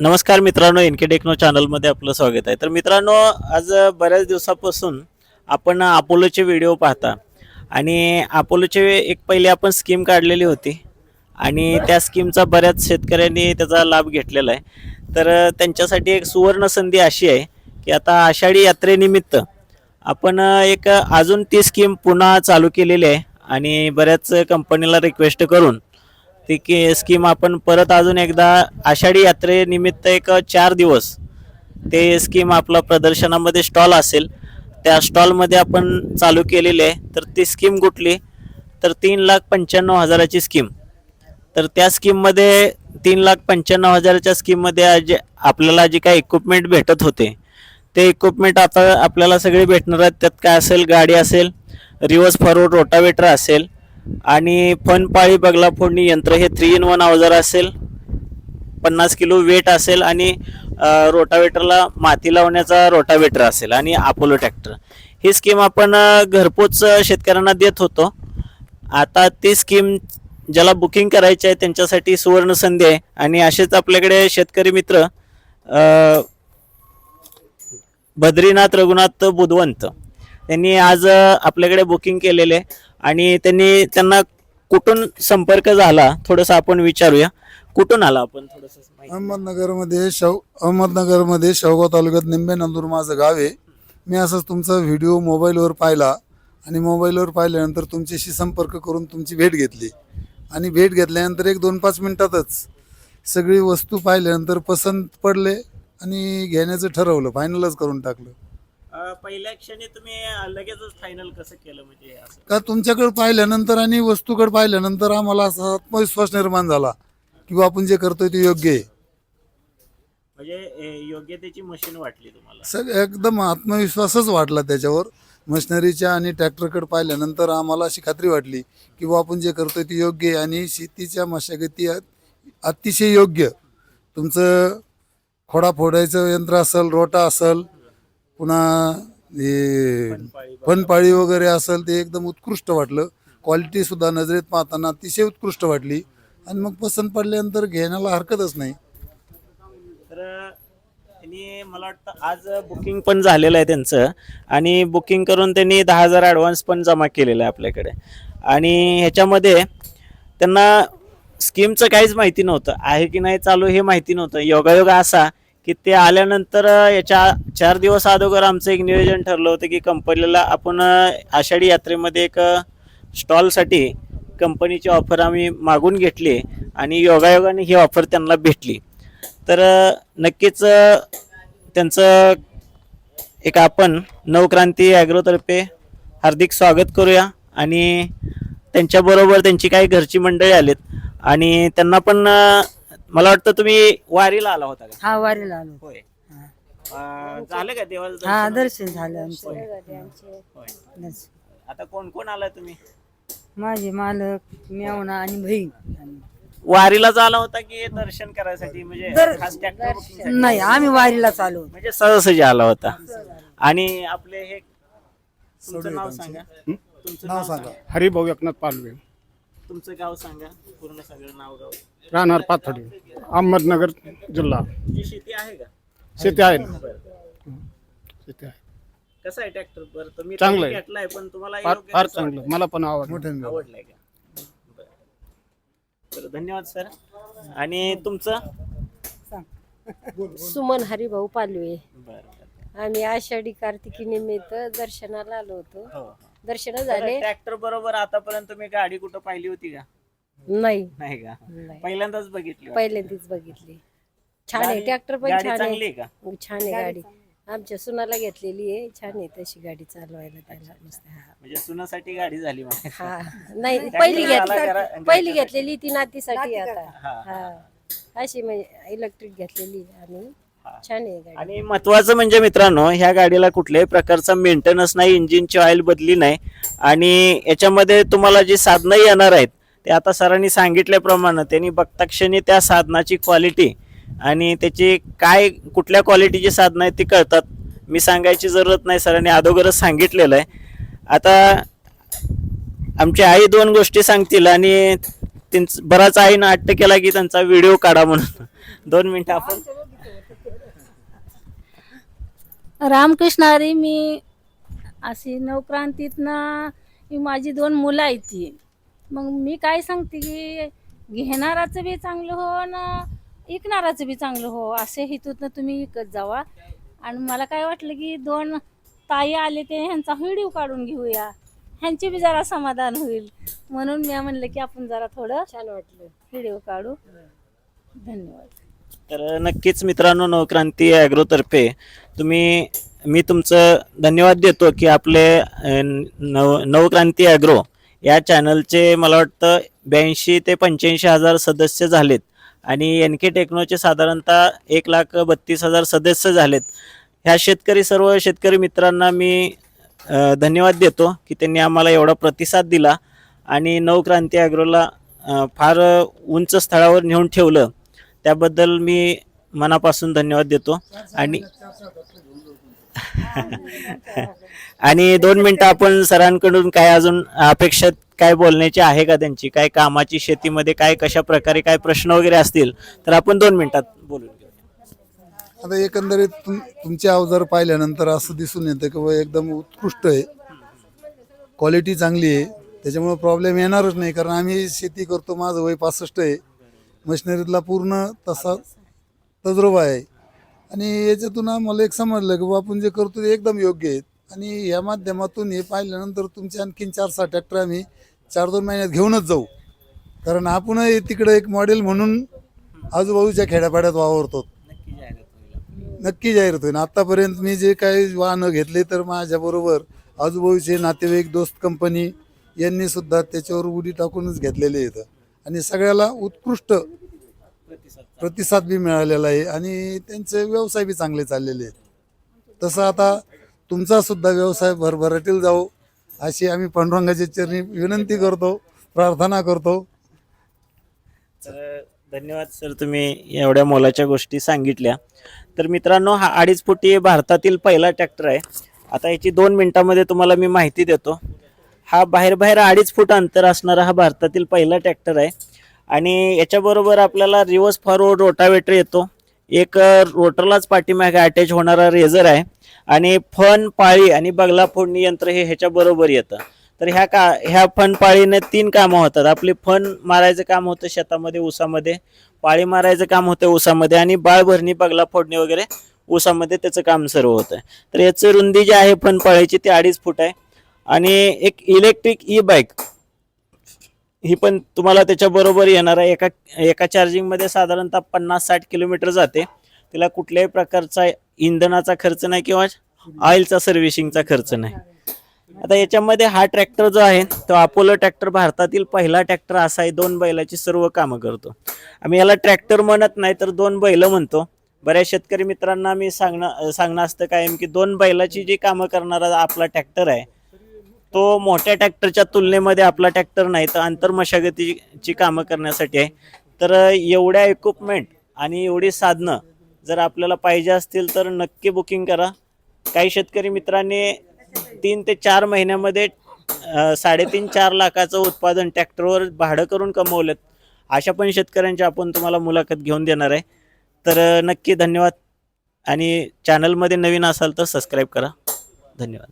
नमस्कार मित्रांनो N K techno चॅनलमध्ये आपलं स्वागत आहे. तर मित्रांनो आज बऱ्याच दिवसापासून आपण अपोलोचे व्हिडिओ पाहता आणि अपोलोचे एक पहिले आपण स्कीम काढलेली होती आणि त्या स्कीमचा बऱ्याच शेतकऱ्यांनी त्याचा लाभ घेतलेला आहे. तर त्यांच्यासाठी एक सुवर्ण संधी अशी आहे की आता आषाढी यात्रेनिमित्त आपण एक अजून ती स्कीम पुन्हा चालू केलेली आहे आणि बऱ्याच कंपनीला रिक्वेस्ट करून ती की स्कीम आपण परत अजून एकदा आषाढी यात्रेनिमित्त एक चार दिवस ते स्कीम आपला प्रदर्शनामध्ये स्टॉल असेल. त्या स्टॉलमध्ये आपण चालू केलेली आहे. तर ती स्कीम कुठली? तर तीन लाख पंच्याण्णव हजाराची स्कीम तर त्या स्कीममध्ये तीन लाख पंच्याण्णव हजाराच्या स्कीममध्ये जे आपल्याला जे काही इक्विपमेंट भेटत होते ते इक्विपमेंट आता आपल्याला सगळे भेटणार आहेत. त्यात काय असेल? गाडी असेल रिव्हर्स फॉरवर्ड रोटावेटर असेल आणि फनपाळी बगला फोडणी यंत्र हे थ्री इन वन अवजार असेल पन्नास किलो वेट असेल आणि रोटावेटरला माती लावण्याचा रोटावेटर असेल आणि अपोलो ट्रॅक्टर ही स्कीम आपण घरपोच शेतकऱ्यांना देत होतो. आता ती स्कीम ज्याला बुकिंग करायची आहे त्यांच्यासाठी सुवर्ण संधी आहे. आणि असेच आपल्याकडे शेतकरी मित्र बद्रीनाथ रघुनाथ बुधवंत. त्यांनी आज आपल्याकडे बुकिंग केलेले आहे. आणि त्यांनी त्यांना कुठून संपर्क झाला थोडंसं आपण विचारूया. कुठून आला आपण अहमदनगरमध्ये शव अहमदनगरमध्ये शेवगाव तालुक्यात निंबे नंदूर माझं गाव आहे. मी असंच तुमचा व्हिडिओ मोबाईलवर पाहिला. आणि मोबाईलवर पाहिल्यानंतर तुमच्याशी संपर्क करून तुमची भेट घेतली. आणि भेट घेतल्यानंतर एक दोन पाच मिनिटातच सगळी वस्तू पाहिल्यानंतर पसंत पडले आणि घेण्याचं ठरवलं. फायनलच करून टाकलं. पहिल्या क्षणी तुम्ही लगेचच फायनल कसं केलं म्हणजे असं? का तुमच्याकडे पाहिल्यानंतर आणि वस्तूकडे पाहिल्यानंतर आम्हाला असा आत्मविश्वास निर्माण झाला की बा आपण जे करतोय ते योग्य आहे. म्हणजे योग्यतेची मशीन वाटली तुम्हाला? सग एकदम आत्मविश्वासच वाटला त्याच्यावर. मशिनरीच्या आणि ट्रॅक्टरकडे पाहिल्यानंतर आम्हाला अशी खात्री वाटली की आपण जे करतोय ते योग्य आहे आणि शेतीच्या मशागती अत- अतिशय योग्य. तुमचं खोडा फोडायचं यंत्र असेल रोटा असेल पुन्हा हे फनपाळी वगैरे असेल ते एकदम उत्कृष्ट वाटलं. क्वालिटी सुद्धा नजरेत पाहताना अतिशय उत्कृष्ट वाटली. आणि मग पसंत पडल्यानंतर घेण्याला हरकतच नाही. तर त्यांनी मला वाटतं आज बुकिंग पण झालेलं आहे त्यांचं. आणि बुकिंग करून त्यांनी दहा हजार ॲडव्हान्स पण जमा केलेलं आहे आपल्याकडे. आणि ह्याच्यामध्ये त्यांना स्कीमचं काहीच माहिती नव्हतं. आहे की नाही चालू हे माहिती नव्हतं. योगायोग असा की ते आल्यानंतर याच्या चार दिवस अगोदर आमचं एक नियोजन ठरलं होतं की कंपनीला आपण आषाढी यात्रेमध्ये एक स्टॉलसाठी कंपनीची ऑफर आम्ही मागून घेतली आणि योगायोगाने ही ऑफर त्यांना भेटली. तर नक्कीच त्यांचं एक आपण नवक्रांती ॲग्रोतर्फे हार्दिक स्वागत करूया आणि त्यांच्याबरोबर त्यांची काही घरची मंडळी आलेत आणि त्यांना पण मला वाटतं तुम्ही वारीला आला होता का? हा वारीला आलो होय. अ, झालं का देवाचं हा दर्शन? दर्शन झालं आमचं. होय. दर्शन. आता कोण कोण आलाय तुम्ही? माझे मालक मेवणा आणि बहीण. वारीला झाला होता की दर्शन करायसाठी? म्हणजे दर- खास tractor booking साठी? नाही आम्ही वारीला चालू म्हणजे सहजसहजी आला होता. आणि आपले हे तुमचं नाव सांगा. तुमचं नाव सांगा. हरिभाऊ एकनाथ पालवे. तुमचं गाव सांगा पूर्ण सगळं नाव गाव. राहणार पाथडी अहमदनगर जिल्हा. शेती आहे का? शेती आहे ना. बरं. शेती आहे. कसं आहे ट्रॅक्टर बरं तुम्ही चांगलं आहे. घेतलाय पण तुम्हाला फार योग्य फार कसं चांगलं वाटलं? मला पण आवडलं. मोठ्याने आवडलंय का? बरं. तर धन्यवाद सर आणि तुमचं? सुमन हरिभाऊ पालवे. बरं आम्ही आषाढी कार्तिकी निमित्त दर्शनाला आलो होतो. हो. दर्शन झाले. ट्रॅक्टर बरोबर आतापर्यंत तुम्ही गाडी कुठं पाहिली होती का? नाही. नाही का? नाही. पहिल्यांदाच बघितली पहिल्यांदाच बघितली. छान आहे गाडी- ट्रॅक्टर पण गाडी छान चांगली आहे आहे का छान आहे गाडी आमच्या सुनाला घेतलेली आहे छान आहे तशी गाडी चालवायला त्याला मस्त हा. म्हणजे सुनासाठी गाडी झाली म्हणायचं. हा. नाही पहिली घेतली पहिली घेतलेली ती नातीसाठी आता. हा. हा. अशी म्हणजे इलेक्ट्रिक घेतलेली आणि छान आहे गाडी. आणि महत्वाचं म्हणजे मित्रांनो ह्या गाडीला कुठल्याही प्रकारचा मेंटेनन्स नाही इंजिनची ऑइल बदली नाही. आणि याच्यामध्ये तुम्हाला जी साधनं येणार आहेत ते आता सरांनी सांगितल्याप्रमाणे त्यांनी बघता क्षणी त्या साधनाची क्वालिटी आणि त्याची काय कुठल्या क्वालिटीची साधनं आहेत ती कळतात. मी सांगायची जरूरत नाही सरांनी अगोदरच सांगितलेलं आहे. आता आमची आई दोन गोष्टी सांगतील आणि त्यांच बराच आईनं हट्ट केला की त्यांचा व्हिडिओ काढा म्हणून. दोन मिनिटं आपण रामकृष्ण हरी मी अशी नवक्रांतीतनं ही माझी दोन मुलं आहेत ती. मग मी काय सांगते की घेणाराचं बी चांगलं हो ना विकणाराचं बी चांगलं हो असे हेतूतनं तुम्ही विकत जावा. आणि मला काय वाटलं की दोन ताई आले ते ह्यांचा व्हिडिओ काढून घेऊया. ह्यांचे बी जरा समाधान होईल. म्हणून मी म्हणलं की आपण जरा थोडं छान वाटलं. व्हिडिओ काढू. धन्यवाद. तर नक्कीच मित्रांनो नवक्रांती ॲग्रोतर्फे तुम्ही मी तुमचं धन्यवाद देतो की आपले नव नवक्रांती ॲग्रो या चॅनलचे मला वाटतं ब्याऐंशी ते पंच्याऐंशी हजार सदस्य झालेत आणि एन के टेक्नोचे साधारणतः एक लाख बत्तीस हजार सदस्य झालेत. ह्या शेतकरी सर्व शेतकरी मित्रांना मी धन्यवाद देतो की त्यांनी आम्हाला एवढा प्रतिसाद दिला आणि नवक्रांती ॲग्रोला फार उंच स्थळावर नेऊन ठेवलं. त्याबद्दल मी मनापासून धन्यवाद देतो. आणि आणि दोन मिनटं आपण सरांकडून काय अजून अपेक्षा काय बोलण्याची आहे का त्यांची? काय कामाची शेतीमध्ये काय कशा प्रकारे काय प्रश्न वगैरे असतील तर आपण दोन मिनिटात बोलून आता एकंदरीत तुम तुमचे अवजार पाहिल्यानंतर असं दिसून येतं की बा एकदम उत्कृष्ट आहे. क्वालिटी चांगली आहे. त्याच्यामुळे प्रॉब्लेम येणारच नाही. कारण आम्ही शेती करतो माझं वय पासष्ट आहे. मशिनरीतला पूर्ण तसा तजुर्बा आहे. आणि याच्यातून आम्हाला एक समजलं की आपण जे करतो ते एकदम योग्य आहेत आणि या माध्यमातून हे पाहिल्यानंतर तुमचे आणखीन चार सहा ट्रॅक्टर आम्ही चार दोन महिन्यात घेऊनच जाऊ. कारण आपणही तिकडे एक मॉडेल म्हणून आजूबाजूच्या खेड्यापाड्यात वावरतो. नक्की जाहीर होईल आतापर्यंत मी जे काही वाहनं घेतले तर माझ्याबरोबर आजूबाजूचे नातेवाईक दोस्त कंपनी यांनी सुद्धा त्याच्यावर उडी टाकूनच घेतलेले आहेत. आणि सगळ्याला उत्कृष्ट प्रतिसाद बी मिळालेला आहे. आणि त्यांचे व्यवसाय बी चांगले चाललेले आहेत. तसं आता तुमचा सुद्धा व्यवसाय भरभराटील जाऊ अशी आम्ही पांडुरंगाच्या चरणी विनंती करतो प्रार्थना करतो. तर धन्यवाद सर तुम्ही एवढ्या मोलाच्या गोष्टी सांगितल्या. तर मित्रांनो हा अडीच फुटी भारतातील पहिला ट्रॅक्टर आहे. आता याची दोन मिनिटामध्ये तुम्हाला मी माहिती देतो. हा बाहेर बाहेर अडीच फूट अंतर असणारा हा भारतातील पहिला ट्रॅक्टर आहे. आणि याच्याबरोबर आपल्याला रिवर्स फॉरवर्ड रोटावेटर येतो. एक रोटरलाच पाठीमागे अटॅच होणारा रेझर आहे. आणि फन पाळी आणि बगला फोडणी यंत्र हे ह्याच्याबरोबर येतं. तर ह्या का ह्या फन पाळीने तीन कामं होतात. आपली फन मारायचं काम होतं शेतामध्ये ऊसामध्ये. पाळी मारायचं काम होतं ऊसामध्ये. आणि बाळ भरणी बगला फोडणी वगैरे ऊसामध्ये त्याचं काम सर्व होतं. तर याचं रुंदी जी आहे फन पाळीची ती अडीच फूट आहे. आणि एक इलेक्ट्रिक ई बाईक ही पण तुम्हाला त्याच्याबरोबर येणार आहे. एका एका चार्जिंगमध्ये साधारणतः पन्नास साठ किलोमीटर जाते. तिला कुठल्याही प्रकारचा इंधनाचा खर्च नाही किंवा ऑइलचा सर्व्हिसिंगचा खर्च नाही. आता याच्यामध्ये हा ट्रॅक्टर जो आहे तो अपोलो ट्रॅक्टर भारतातील पहिला ट्रॅक्टर असा आहे. दोन बैलाची सर्व कामं करतो. आम्ही याला ट्रॅक्टर म्हणत नाही तर दोन बैल म्हणतो. बऱ्याच शेतकरी मित्रांना मी सांगणं सांगणं असतं कायम की दोन बैलाची जी कामं करणारा आपला ट्रॅक्टर आहे तो मोठ्या ट्रॅक्टरच्या तुलनेमध्ये आपला ट्रॅक्टर नाही तर आंतरमशागतीची कामं करण्यासाठी आहे. तर एवढ्या इक्विपमेंट आणि एवढी साधनं जर आपल्याला पाहिजे असतील तर नक्की बुकिंग करा. काही शेतकरी मित्रांनी तीन ते चार महिन्यामध्ये साडेतीन चार लाखाचं उत्पादन ट्रॅक्टरवर भाडं करून कमवलेत अशा पण शेतकऱ्यांची आपण तुम्हाला मुलाखत घेऊन देणार आहे. तर नक्की धन्यवाद. आणि चॅनलमध्ये नवीन असाल तर सबस्क्राईब करा. धन्यवाद.